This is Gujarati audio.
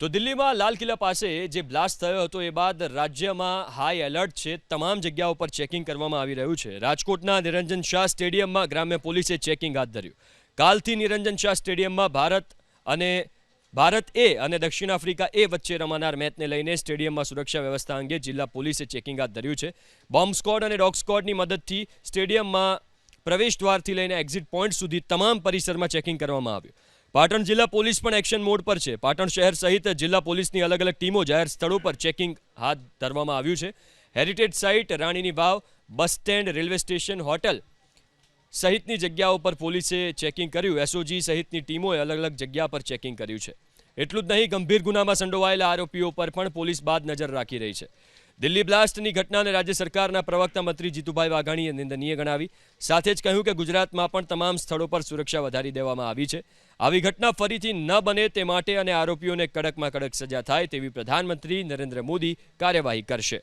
તો દિલ્હીમાં લાલ કિલ્લા પાસે જે બ્લાસ્ટ થયો હતો, એ બાદ રાજ્યમાં હાઈ એલર્ટ છે. તમામ જગ્યાઓ પર ચેકિંગ કરવામાં આવી રહ્યું છે. રાજકોટના નિરંજન શાહ સ્ટેડિયમમાં ગ્રામ્ય પોલીસે ચેકિંગ હાથ ધર્યું. કાલથી નિરંજન શાહ સ્ટેડિયમમાં ભારત અને ભારત એ અને દક્ષિણ આફ્રિકા એ વચ્ચે રમાનાર મેચને લઈને સ્ટેડિયમમાં સુરક્ષા વ્યવસ્થા અંગે જિલ્લા પોલીસે ચેકિંગ હાથ ધર્યું છે. બોમ્બ સ્કોડ અને ડોગ સ્કોડની મદદથી સ્ટેડિયમમાં પ્રવેશ દ્વારથી લઈને એક્ઝિટ પોઈન્ટ સુધી તમામ પરિસરમાં ચેકિંગ કરવામાં આવ્યું. પાટણ જિલ્લા પોલીસ પણ એક્શન મોડ પર છે. પાટણ શહેર સહિત જિલ્લા પોલીસની અલગ અલગ ટીમો જાહેર સ્થળો પર ચેકિંગ હાથ ધરવામાં આવ્યું છે. હેરિટેજ સાઇટ, રાણીની વાવ, bus stand, railway station, hotel સહિતની જગ્યાઓ પર પોલીસે ચેકિંગ કર્યું. એસઓજી સહિતની ટીમોએ અલગ અલગ જગ્યા પર ચેકિંગ કર્યું છે. એટલું જ નહીં, ગંભીર ગુનામાં સંડોવાયેલા આરોપીઓ પર પણ પોલીસ બાદ નજર રાખી રહી છે. દિલ્હી બ્લાસ્ટની ઘટનાને રાજ્ય સરકારના પ્રવક્તા મંત્રી જીતુભાઈ વાઘાણીએ નિંદનીય ગણાવી. સાથે જ કહ્યું કે ગુજરાતમાં પણ તમામ સ્થળો પર સુરક્ષા વધારી દેવામાં આવી છે. આવી ઘટના ફરીથી ન બને તે માટે અને આરોપીઓને કડકમાં કડક સજા થાય તેવી પ્રધાનમંત્રી નરેન્દ્ર મોદી કાર્યવાહી કરશે.